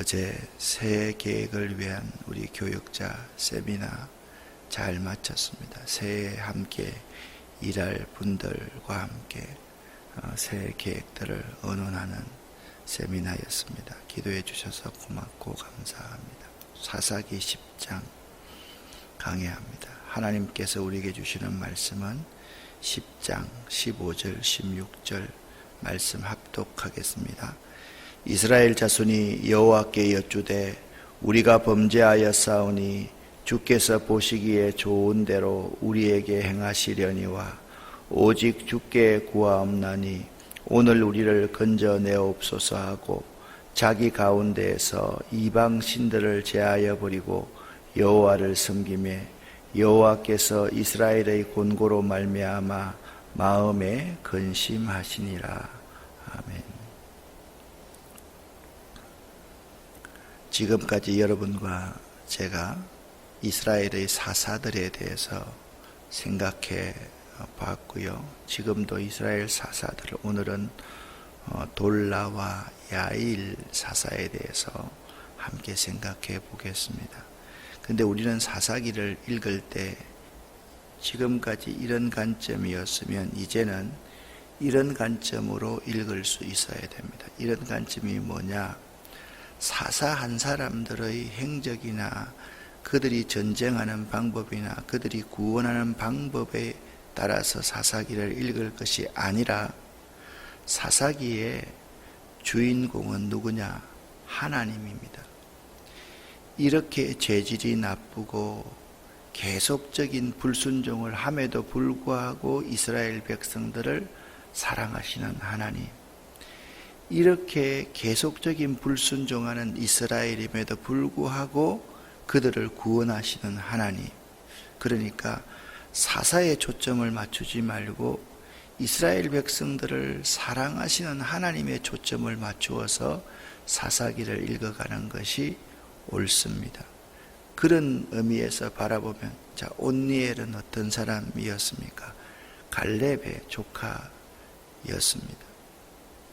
어제 새해 계획을 위한 우리 교육자 세미나 잘 마쳤습니다. 새해 함께 일할 분들과 함께 어, 새해 계획들을 의논하는 세미나였습니다. 기도해 주셔서 고맙고 감사합니다. 사사기 10장 강해합니다. 하나님께서 우리에게 주시는 말씀은 10장 15절 16절 말씀 합독하겠습니다. 이스라엘 자손이 여호와께 여쭈되 우리가 범죄하여 싸우니 주께서 보시기에 좋은 대로 우리에게 행하시려니와 오직 주께 구하옵나니 오늘 우리를 건져내옵소서 하고 자기 가운데에서 이방 신들을 제하여 버리고 여호와를 섬김에 여호와께서 이스라엘의 곤고로 말미암아 마음에 근심하시니라 아멘. 지금까지 여러분과 제가 이스라엘의 사사들에 대해서 생각해 봤고요. 지금도 이스라엘 사사들 오늘은 어, 돌라와 야일 사사에 대해서 함께 생각해 보겠습니다. 근데 우리는 사사기를 읽을 때 지금까지 이런 관점이었으면 이제는 이런 관점으로 읽을 수 있어야 됩니다. 이런 관점이 뭐냐? 사사한 사람들의 행적이나 그들이 전쟁하는 방법이나 그들이 구원하는 방법에 따라서 사사기를 읽을 것이 아니라 사사기의 주인공은 누구냐? 하나님입니다. 이렇게 죄질이 나쁘고 계속적인 불순종을 함에도 불구하고 이스라엘 백성들을 사랑하시는 하나님. 이렇게 계속적인 불순종하는 이스라엘임에도 불구하고 그들을 구원하시는 하나님. 그러니까 사사에 초점을 맞추지 말고 이스라엘 백성들을 사랑하시는 하나님의 초점을 맞추어서 사사기를 읽어가는 것이 옳습니다. 그런 의미에서 바라보면 자 온니엘은 어떤 사람이었습니까? 갈렙의 조카였습니다.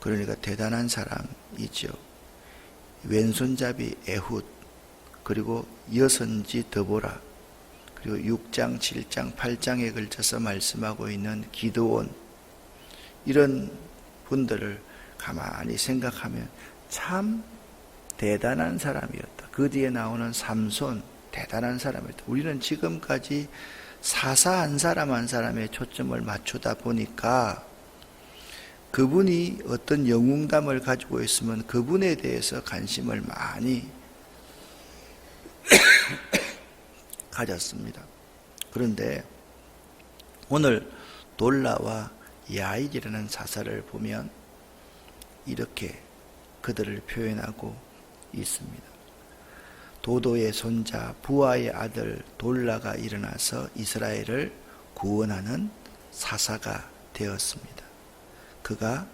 그러니까 대단한 사람이죠. 왼손잡이 에훗 그리고 여선지 더보라 그리고 6장, 7장, 8장에 걸쳐서 말씀하고 있는 기도원 이런 분들을 가만히 생각하면 참 대단한 사람이었다. 그 뒤에 나오는 삼손 대단한 사람이었다. 우리는 지금까지 사사 한 사람 한 사람의 초점을 맞추다 보니까 그분이 어떤 영웅담을 가지고 있으면 그분에 대해서 관심을 많이 가졌습니다. 그런데 오늘 돌라와 야일이라는 사사를 보면 이렇게 그들을 표현하고 있습니다. 도도의 손자 부하의 아들 돌라가 일어나서 이스라엘을 구원하는 사사가 되었습니다. 그가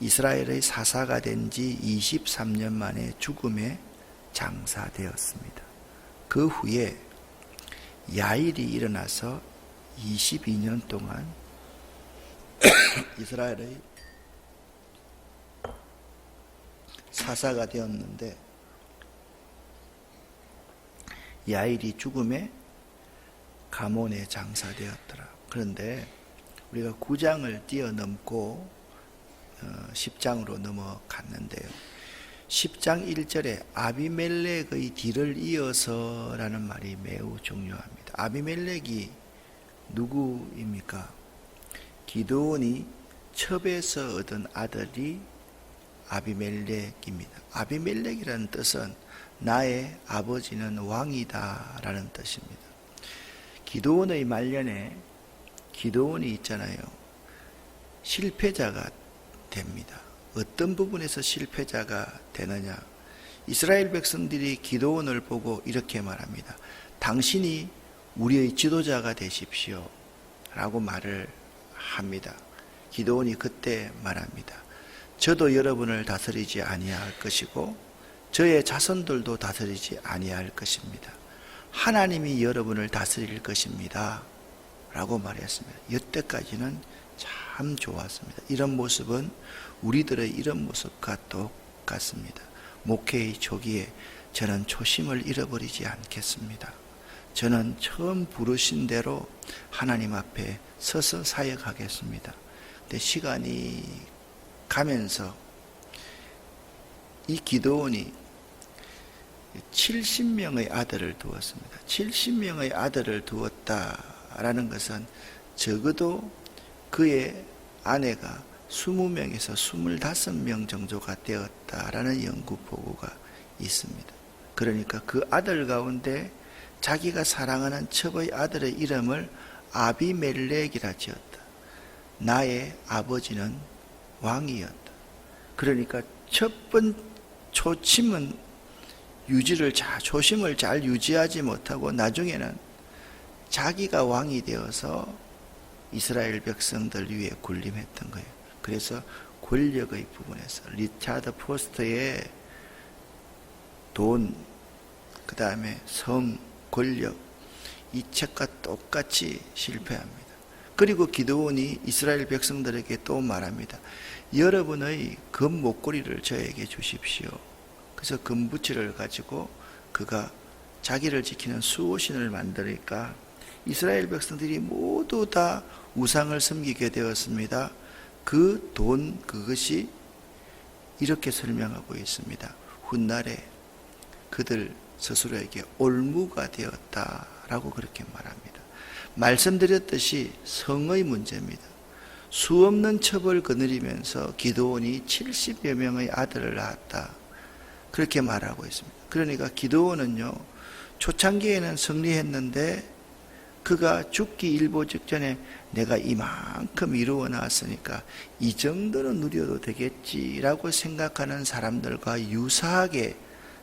이스라엘의 사사가 된 지 23년 만에 죽음에 장사되었습니다. 그 후에 야일이 일어나서 22년 동안 이스라엘의 사사가 되었는데 야일이 죽음에 가몬에 장사되었더라. 그런데 우리가 9장을 뛰어넘고 10장으로 넘어갔는데요. 10장 1절에 아비멜렉의 뒤를 이어서라는 말이 매우 중요합니다. 아비멜렉이 누구입니까? 기도원이 첩에서 얻은 아들이 아비멜렉입니다. 아비멜렉이라는 뜻은 나의 아버지는 왕이다 라는 뜻입니다. 기도원의 말년에 기도원이 있잖아요. 실패자가 됩니다. 어떤 부분에서 실패자가 되느냐? 이스라엘 백성들이 기도원을 보고 이렇게 말합니다. 당신이 우리의 지도자가 되십시오. 라고 말을 합니다. 기도원이 그때 말합니다. 저도 여러분을 다스리지 아니할 것이고 저의 자손들도 다스리지 아니할 것입니다. 하나님이 여러분을 다스릴 것입니다. 라고 말했습니다. 여태까지는 참 좋았습니다. 이런 모습은 우리들의 이런 모습과 똑같습니다. 목회의 초기에 저는 초심을 잃어버리지 않겠습니다. 저는 처음 부르신 대로 하나님 앞에 서서 사역하겠습니다. 근데 시간이 가면서 이 기도원이 70명의 아들을 두었습니다. 70명의 아들을 두었다라는 것은 적어도 그의 아내가 20명에서 25명 정도가 되었다라는 연구 보고가 있습니다. 그러니까 그 아들 가운데 자기가 사랑하는 첩의 아들의 이름을 아비멜렉이라 지었다. 나의 아버지는 왕이었다. 그러니까 첫번 초침은 유지를 잘 초심을 잘 유지하지 못하고 나중에는 자기가 왕이 되어서 이스라엘 백성들 위에 군림했던 거예요. 그래서 권력의 부분에서 리차드 포스터의 돈, 그 다음에 성, 권력, 이 책과 똑같이 실패합니다. 그리고 기도원이 이스라엘 백성들에게 또 말합니다. 여러분의 금 목걸이를 저에게 주십시오. 그래서 금부치를 가지고 그가 자기를 지키는 수호신을 만드니까 이스라엘 백성들이 모두 다 우상을 섬기게 되었습니다. 그 돈 그것이 이렇게 설명하고 있습니다. 훗날에 그들 스스로에게 올무가 되었다라고 그렇게 말합니다. 말씀드렸듯이 성의 문제입니다. 수없는 첩을 거느리면서 기도원이 70여 명의 아들을 낳았다. 그렇게 말하고 있습니다. 그러니까 기도원은요, 초창기에는 승리했는데 그가 죽기 일보 직전에 내가 이만큼 이루어 놨으니까 이 정도는 누려도 되겠지라고 생각하는 사람들과 유사하게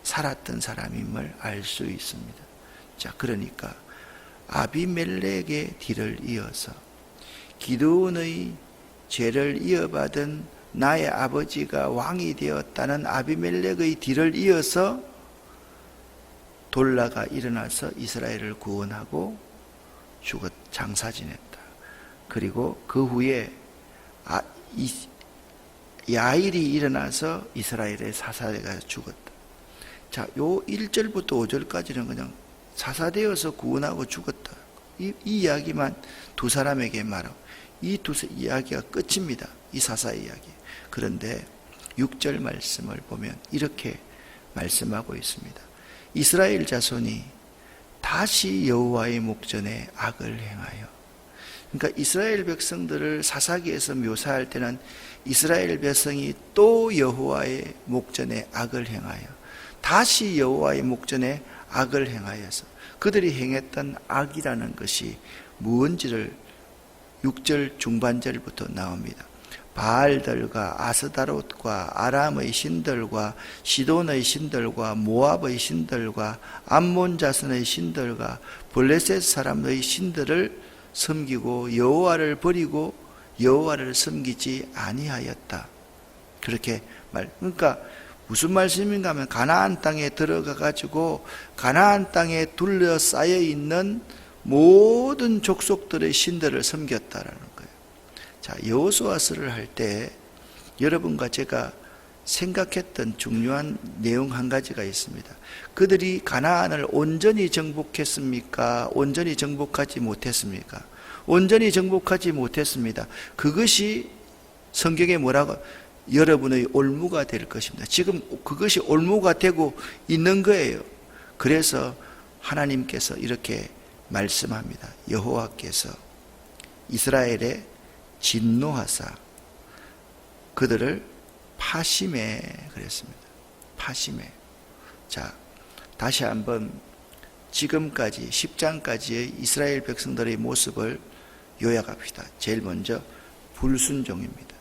살았던 사람임을 알 수 있습니다. 자, 그러니까 아비멜렉의 뒤를 이어서 기도원의 죄를 이어받은 나의 아버지가 왕이 되었다는 아비멜렉의 뒤를 이어서 돌라가 일어나서 이스라엘을 구원하고 죽었 장사 지냈다. 그리고 그 후에 아, 이, 야일이 일어나서 이스라엘의 사사대가 죽었다. 자, 요 1절부터 5절까지는 그냥 사사되어서 구원하고 죽었다. 이, 이 이야기만 두 사람에게 말하고 이 두 이야기가 끝입니다. 이 사사 이야기. 그런데 6절 말씀을 보면 이렇게 말씀하고 있습니다. 이스라엘 자손이 다시 여호와의 목전에 악을 행하여 그러니까 이스라엘 백성들을 사사기에서 묘사할 때는 이스라엘 백성이 또 여호와의 목전에 악을 행하여 다시 여호와의 목전에 악을 행하여서 그들이 행했던 악이라는 것이 무언지를 6절 중반절부터 나옵니다. 바알들과 아스다롯과 아람의 신들과 시돈의 신들과 모압의 신들과 암몬 자손의 신들과 블레셋 사람의 신들을 섬기고 여호와를 버리고 여호와를 섬기지 아니하였다. 그렇게 말. 그러니까 무슨 말씀인가 하면 가나안 땅에 들어가 가지고 가나안 땅에 둘러싸여 있는 모든 족속들의 신들을 섬겼다라는. 자, 여호수아서를 할 때 여러분과 제가 생각했던 중요한 내용 한 가지가 있습니다. 그들이 가나안을 온전히 정복했습니까? 온전히 정복하지 못했습니까? 온전히 정복하지 못했습니다. 그것이 성경에 뭐라고 여러분의 올무가 될 것입니다. 지금 그것이 올무가 되고 있는 거예요. 그래서 하나님께서 이렇게 말씀합니다. 여호와께서 이스라엘에 진노하사 그들을 파심해 그랬습니다. 파심해. 자, 다시 한번 지금까지 10장까지의 이스라엘 백성들의 모습을 요약합시다. 제일 먼저 불순종입니다.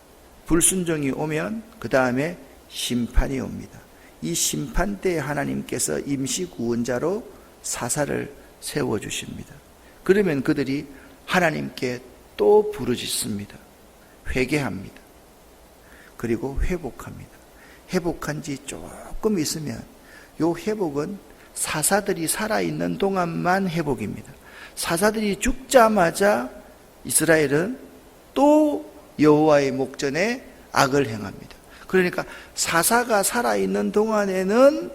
불순종이 오면 그 다음에 심판이 옵니다. 이 심판 때 하나님께서 임시 구원자로 사사를 세워 주십니다. 그러면 그들이 하나님께 또 부르짖습니다. 회개합니다. 그리고 회복합니다. 회복한 지 조금 있으면 요 회복은 사사들이 살아있는 동안만 회복입니다. 사사들이 죽자마자 이스라엘은 또 여호와의 목전에 악을 행합니다. 그러니까 사사가 살아있는 동안에는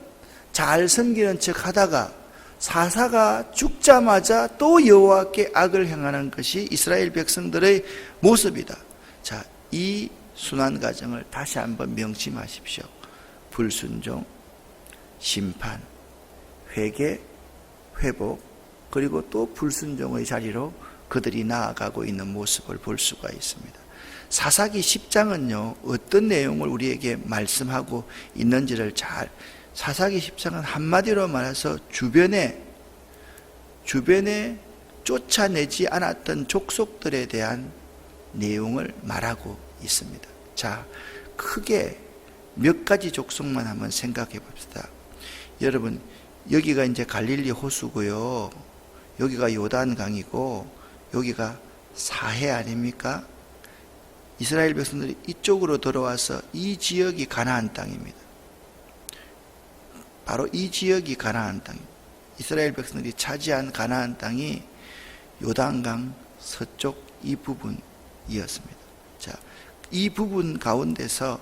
잘 섬기는 척 하다가 사사가 죽자마자 또 여호와께 악을 행하는 것이 이스라엘 백성들의 모습이다. 자, 이 순환 과정을 다시 한번 명심하십시오. 불순종, 심판, 회개, 회복, 그리고 또 불순종의 자리로 그들이 나아가고 있는 모습을 볼 수가 있습니다. 사사기 10장은요, 어떤 내용을 우리에게 말씀하고 있는지를 잘, 사사기 10장은 한마디로 말해서 주변에, 주변에 쫓아내지 않았던 족속들에 대한 내용을 말하고 있습니다. 자, 크게 몇 가지 족속만 한번 생각해 봅시다. 여러분, 여기가 이제 갈릴리 호수고요. 여기가 요단강이고, 여기가 사해 아닙니까? 이스라엘 백성들이 이쪽으로 들어와서 이 지역이 가나안 땅입니다. 바로 이 지역이 가나안 땅입니다. 이스라엘 백성들이 차지한 가나안 땅이 요단강 서쪽 이 부분이었습니다. 자, 이 부분 가운데서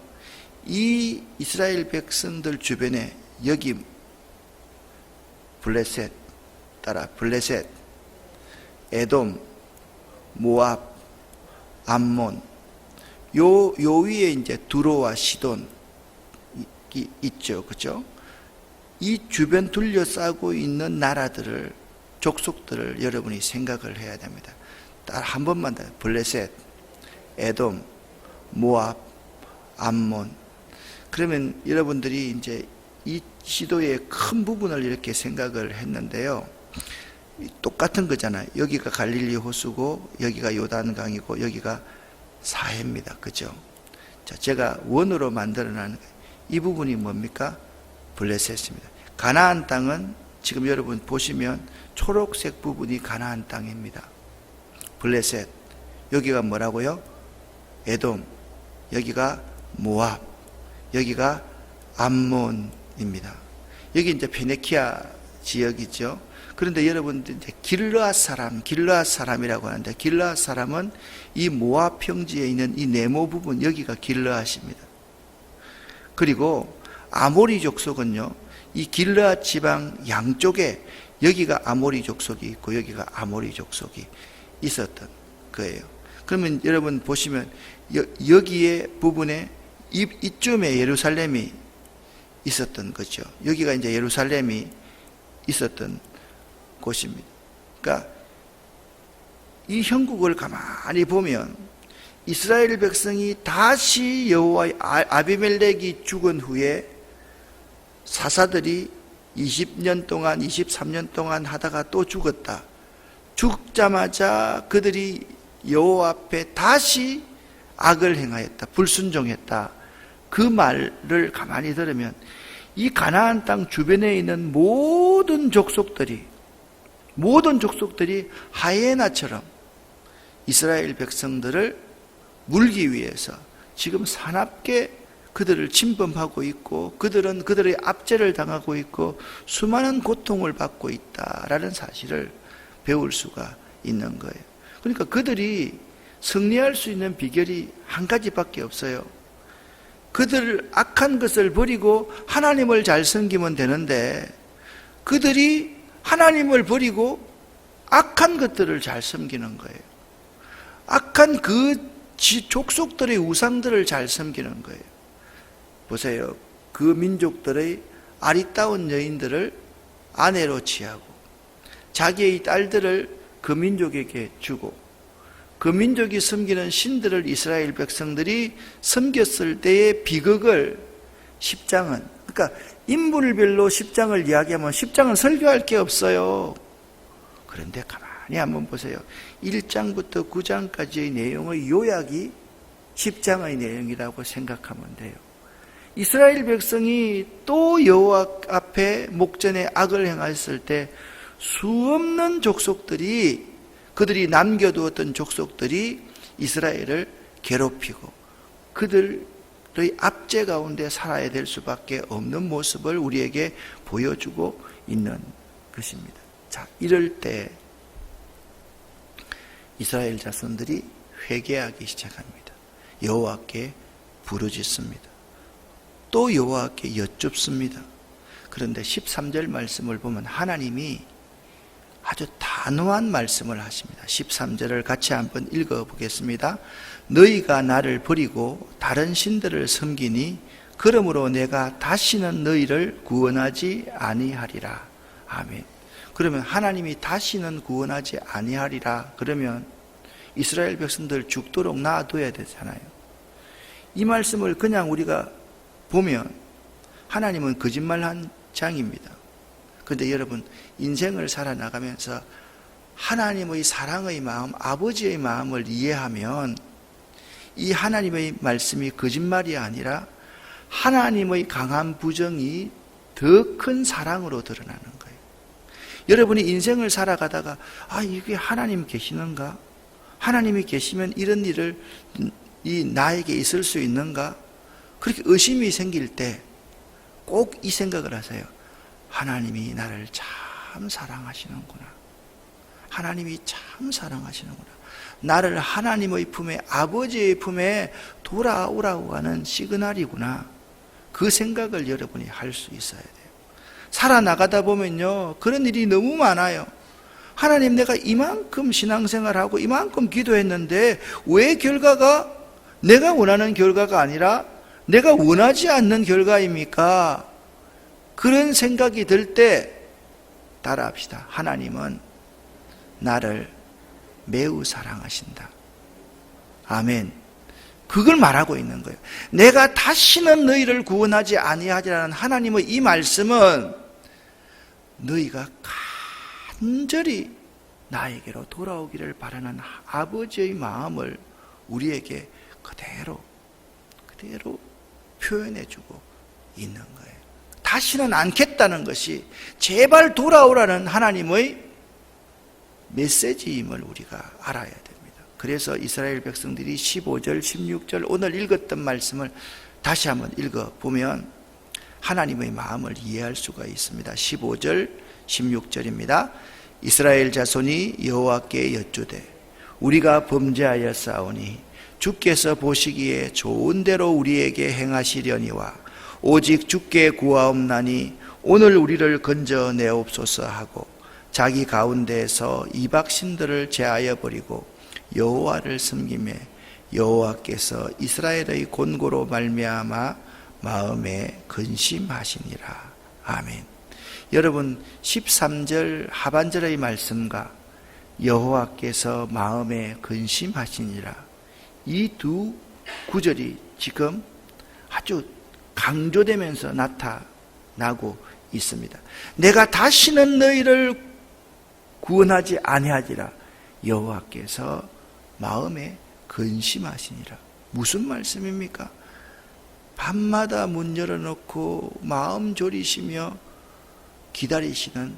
이 이스라엘 백성들 주변에 여기 블레셋 따라 블레셋, 에돔, 모압, 암몬 요, 요 위에 이제 두로와 시돈 이, 있죠. 그죠? 이 주변 둘러싸고 있는 나라들을, 족속들을 여러분이 생각을 해야 됩니다. 딱한 번만 더. 블레셋, 에돔, 모압, 암몬. 그러면 여러분들이 이제 이 시도의 큰 부분을 이렇게 생각을 했는데요. 똑같은 거잖아요. 여기가 갈릴리 호수고, 여기가 요단강이고, 여기가 사해입니다. 그죠? 자, 제가 원으로 만들어 놓은 이 부분이 뭡니까? 블레셋입니다. 가나안 땅은 지금 여러분 보시면 초록색 부분이 가나안 땅입니다. 블레셋. 여기가 뭐라고요? 에돔. 여기가 모압. 여기가 암몬입니다. 여기 이제 페네키아 지역이죠. 그런데 여러분들 이제 길르앗 사람, 길르앗 사람이라고 하는데 길르앗 사람은 이 모압 평지에 있는 이 네모 부분 여기가 길르앗입니다. 그리고 아모리 족속은요. 이 길르앗 지방 양쪽에 여기가 아모리 족속이 있고 여기가 아모리 족속이 있었던 거예요. 그러면 여러분 보시면 여, 기에 부분에 이, 이쯤에 예루살렘이 있었던 거죠. 여기가 이제 예루살렘이 있었던 곳입니다. 그러니까 이 형국을 가만히 보면 이스라엘 백성이 다시 여호와 아비멜렉이 죽은 후에 사사들이 20년 동안 23년 동안 하다가 또 죽었다. 죽자마자 그들이 여호와 앞에 다시 악을 행하였다. 불순종했다. 그 말을 가만히 들으면 이 가나안 땅 주변에 있는 모든 족속들이 모든 족속들이 하이에나처럼 이스라엘 백성들을 물기 위해서 지금 사납게 그들을 침범하고 있고 그들은 그들의 압제를 당하고 있고 수많은 고통을 받고 있다라는 사실을 배울 수가 있는 거예요. 그러니까 그들이 승리할 수 있는 비결이 한 가지밖에 없어요. 그들 악한 것을 버리고 하나님을 잘 섬기면 되는데 그들이 하나님을 버리고 악한 것들을 잘 섬기는 거예요. 악한 그 족속들의 우상들을 잘 섬기는 거예요. 보세요. 그 민족들의 아리따운 여인들을 아내로 취하고 자기의 딸들을 그 민족에게 주고 그 민족이 섬기는 신들을 이스라엘 백성들이 섬겼을 때의 비극을 10장은 그러니까 인물별로 10장을 이야기하면 10장은 설교할 게 없어요. 그런데 가만히 한번 보세요. 1장부터 9장까지의 내용의 요약이 10장의 내용이라고 생각하면 돼요. 이스라엘 백성이 또 여호와 앞에 목전에 악을 행했을 때 수없는 족속들이 그들이 남겨두었던 족속들이 이스라엘을 괴롭히고 그들 의 압제 가운데 살아야 될 수밖에 없는 모습을 우리에게 보여주고 있는 것입니다. 자, 이럴 때 이스라엘 자손들이 회개하기 시작합니다. 여호와께 부르짖습니다. 또 여호와께 여쭙습니다. 그런데 13절 말씀을 보면 하나님이 아주 단호한 말씀을 하십니다. 13절을 같이 한번 읽어 보겠습니다. 너희가 나를 버리고 다른 신들을 섬기니 그러므로 내가 다시는 너희를 구원하지 아니하리라. 아멘. 그러면 하나님이 다시는 구원하지 아니하리라. 그러면 이스라엘 백성들 죽도록 놔둬야 되잖아요. 이 말씀을 그냥 우리가 보면 하나님은 거짓말한 장입니다. 그런데 여러분 인생을 살아나가면서 하나님의 사랑의 마음, 아버지의 마음을 이해하면 이 하나님의 말씀이 거짓말이 아니라 하나님의 강한 부정이 더 큰 사랑으로 드러나는 거예요. 여러분이 인생을 살아가다가 아 이게 하나님 계시는가? 하나님이 계시면 이런 일을 이 나에게 있을 수 있는가? 그렇게 의심이 생길 때 꼭 이 생각을 하세요. 하나님이 나를 참 사랑하시는구나. 하나님이 참 사랑하시는구나. 나를 하나님의 품에, 아버지의 품에 돌아오라고 하는 시그널이구나. 그 생각을 여러분이 할 수 있어야 돼요. 살아나가다 보면요, 그런 일이 너무 많아요. 하나님 내가 이만큼 신앙생활하고 이만큼 기도했는데 왜 결과가 내가 원하는 결과가 아니라 내가 원하지 않는 결과입니까? 그런 생각이 들 때 따라합시다. 하나님은 나를 매우 사랑하신다. 아멘. 그걸 말하고 있는 거예요. 내가 다시는 너희를 구원하지 아니하리라는 하나님의 이 말씀은 너희가 간절히 나에게로 돌아오기를 바라는 아버지의 마음을 우리에게 그대로 그대로 표현해 주고 있는 거예요. 다시는 않겠다는 것이 제발 돌아오라는 하나님의 메시지임을 우리가 알아야 됩니다. 그래서 이스라엘 백성들이 15절, 16절 오늘 읽었던 말씀을 다시 한번 읽어 보면 하나님의 마음을 이해할 수가 있습니다. 15절, 16절입니다. 이스라엘 자손이 여호와께 여쭈되 우리가 범죄하여 싸우니 주께서 보시기에 좋은 대로 우리에게 행하시려니와 오직 주께 구하옵나니 오늘 우리를 건져 내옵소서 하고 자기 가운데에서 이박 신들을 제하여 버리고 여호와를 섬김에 여호와께서 이스라엘의 곤고로 말미암아 마음에 근심하시니라. 아멘. 여러분 13절 하반절의 말씀과 여호와께서 마음에 근심하시니라. 이 두 구절이 지금 아주 강조되면서 나타나고 있습니다. 내가 다시는 너희를 구원하지 아니하리라. 여호와께서 마음에 근심하시니라. 무슨 말씀입니까? 밤마다 문 열어놓고 마음 졸이시며 기다리시는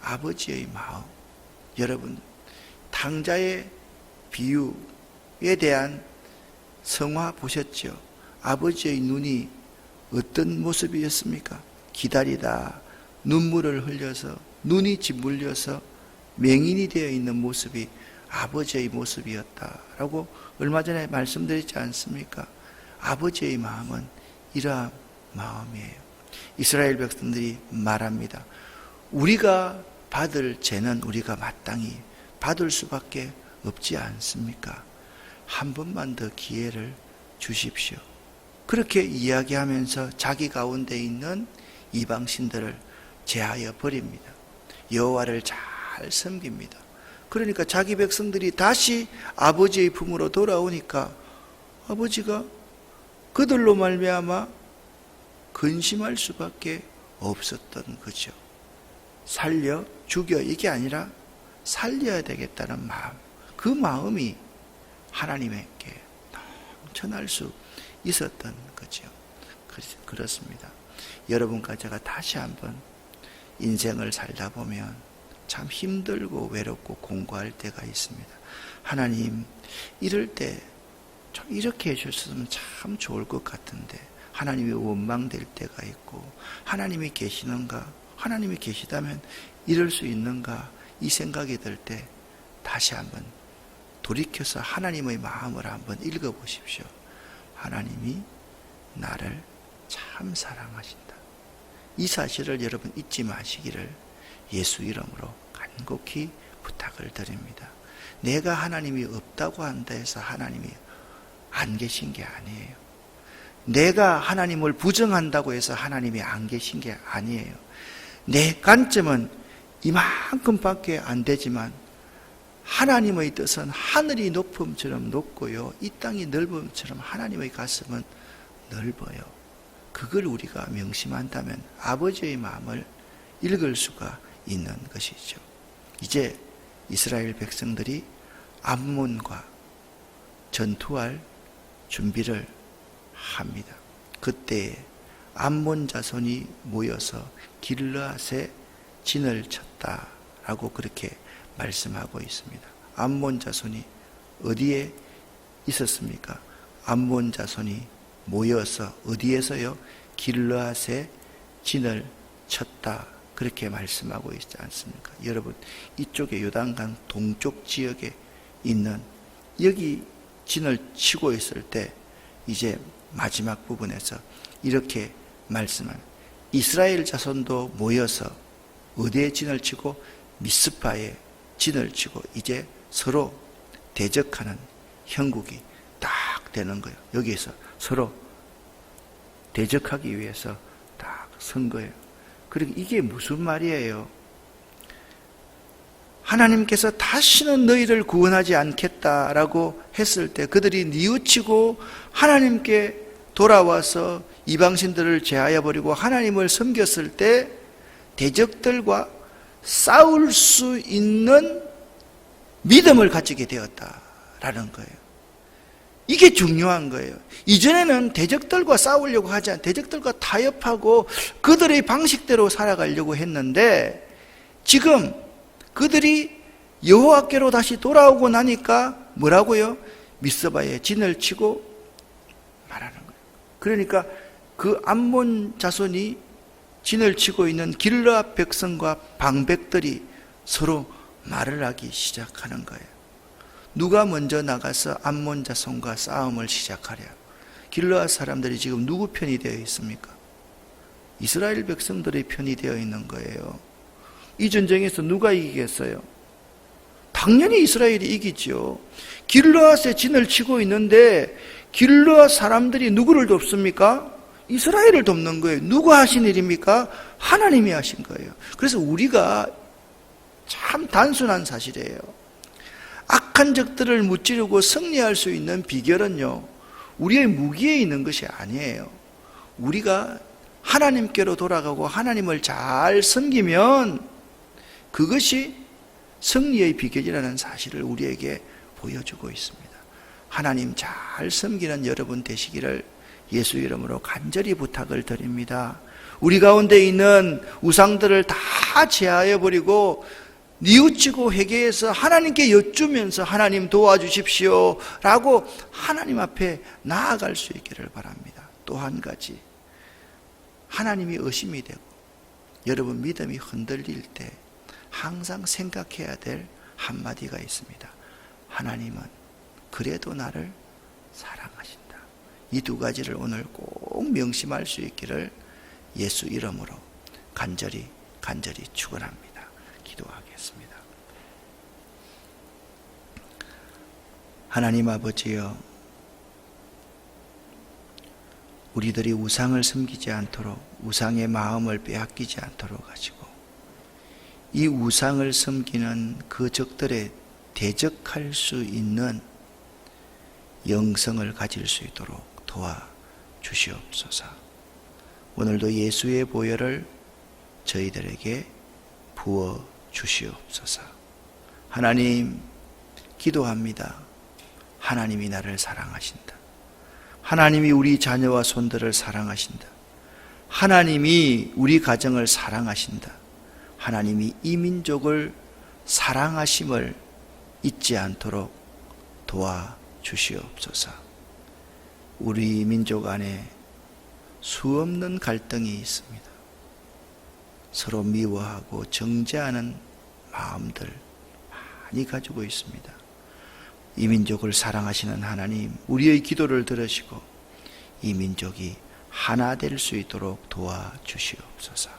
아버지의 마음. 여러분, 탕자의 비유 에 대한 성화 보셨죠? 아버지의 눈이 어떤 모습이었습니까? 기다리다 눈물을 흘려서 눈이 짓물려서 맹인이 되어 있는 모습이 아버지의 모습이었다라고 얼마 전에 말씀드렸지 않습니까? 아버지의 마음은 이러한 마음이에요. 이스라엘 백성들이 말합니다. 우리가 받을 죄는 우리가 마땅히 받을 수밖에 없지 않습니까? 한 번만 더 기회를 주십시오. 그렇게 이야기하면서 자기 가운데 있는 이방신들을 제하여 버립니다. 여호와를 잘 섬깁니다. 그러니까 자기 백성들이 다시 아버지의 품으로 돌아오니까 아버지가 그들로 말미암아 근심할 수밖에 없었던 거죠. 살려 죽여 이게 아니라 살려야 되겠다는 마음. 그 마음이 하나님에게 넘쳐날 수 있었던 거죠. 그렇습니다. 여러분과 제가 다시 한번 인생을 살다 보면 참 힘들고 외롭고 공부할 때가 있습니다. 하나님, 이럴 때 이렇게 해주셨으면 참 좋을 것 같은데 하나님이 원망될 때가 있고 하나님이 계시는가? 하나님이 계시다면 이럴 수 있는가? 이 생각이 들 때 다시 한번 돌이켜서 하나님의 마음을 한번 읽어보십시오. 하나님이 나를 참 사랑하신다. 이 사실을 여러분 잊지 마시기를 예수 이름으로 간곡히 부탁을 드립니다. 내가 하나님이 없다고 한다 해서 하나님이 안 계신 게 아니에요. 내가 하나님을 부정한다고 해서 하나님이 안 계신 게 아니에요. 내 관점은 이만큼밖에 안 되지만 하나님의 뜻은 하늘이 높음처럼 높고요. 이 땅이 넓음처럼 하나님의 가슴은 넓어요. 그걸 우리가 명심한다면 아버지의 마음을 읽을 수가 있는 것이죠. 이제 이스라엘 백성들이 암몬과 전투할 준비를 합니다. 그때 암몬 자손이 모여서 길르앗에 진을 쳤다라고 그렇게 말씀하고 있습니다. 암몬 자손이 어디에 있었습니까? 암몬 자손이 모여서 어디에서요? 길르앗에 진을 쳤다. 그렇게 말씀하고 있지 않습니까? 여러분, 이쪽에 요단강 동쪽 지역에 있는 여기 진을 치고 있을 때 이제 마지막 부분에서 이렇게 말씀한 이스라엘 자손도 모여서 어디에 진을 치고 미스파에 진을 치고 이제 서로 대적하는 형국이 딱 되는 거예요. 여기에서 서로 대적하기 위해서 딱 선 거예요. 그리고 이게 무슨 말이에요? 하나님께서 다시는 너희를 구원하지 않겠다라고 했을 때 그들이 뉘우치고 하나님께 돌아와서 이방신들을 제하여 버리고 하나님을 섬겼을 때 대적들과 싸울 수 있는 믿음을 가지게 되었다라는 거예요. 이게 중요한 거예요. 이전에는 대적들과 싸우려고 하지 않, 대적들과 타협하고 그들의 방식대로 살아가려고 했는데 지금 그들이 여호와께로 다시 돌아오고 나니까 뭐라고요? 미스바에 진을 치고 말하는 거예요. 그러니까 그 암몬 자손이 진을 치고 있는 길라 백성과 방백들이 서로 말을 하기 시작하는 거예요. 누가 먼저 나가서 암몬 자손과 싸움을 시작하랴? 길라 사람들이 지금 누구 편이 되어 있습니까? 이스라엘 백성들의 편이 되어 있는 거예요. 이 전쟁에서 누가 이기겠어요? 당연히 이스라엘이 이기지요. 길르앗에 진을 치고 있는데 길르앗 사람들이 누구를 돕습니까? 이스라엘을 돕는 거예요. 누가 하신 일입니까? 하나님이 하신 거예요. 그래서 우리가 참 단순한 사실이에요. 악한 적들을 무찌르고 승리할 수 있는 비결은요, 우리의 무기에 있는 것이 아니에요. 우리가 하나님께로 돌아가고 하나님을 잘 섬기면 그것이 승리의 비결이라는 사실을 우리에게 보여주고 있습니다. 하나님 잘 섬기는 여러분 되시기를 예수 이름으로 간절히 부탁을 드립니다. 우리 가운데 있는 우상들을 다 제하해 버리고 뉘우치고 회개해서 하나님께 여쭈면서 하나님 도와주십시오 라고 하나님 앞에 나아갈 수 있기를 바랍니다. 또 한 가지 하나님이 의심이 되고 여러분 믿음이 흔들릴 때 항상 생각해야 될 한마디가 있습니다. 하나님은 그래도 나를 사랑하신다. 이 두 가지를 오늘 꼭 명심할 수 있기를 예수 이름으로 간절히 간절히 축원합니다. 기도하겠습니다. 하나님 아버지여 우리들이 우상을 섬기지 않도록 우상의 마음을 빼앗기지 않도록 하시고 이 우상을 섬기는 그 적들에 대적할 수 있는 영성을 가질 수 있도록 도와 주시옵소서. 오늘도 예수의 보혈을 저희들에게 부어 주시옵소서. 하나님, 기도합니다. 하나님이 나를 사랑하신다. 하나님이 우리 자녀와 손들을 사랑하신다. 하나님이 우리 가정을 사랑하신다. 하나님이 이 민족을 사랑하심을 잊지 않도록 도와 주시옵소서. 우리 민족 안에 수없는 갈등이 있습니다. 서로 미워하고 정죄하는 마음들 많이 가지고 있습니다. 이 민족을 사랑하시는 하나님, 우리의 기도를 들으시고 이 민족이 하나 될 수 있도록 도와주시옵소서.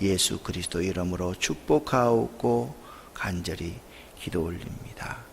예수 그리스도 이름으로 축복하옵고 간절히 기도 올립니다.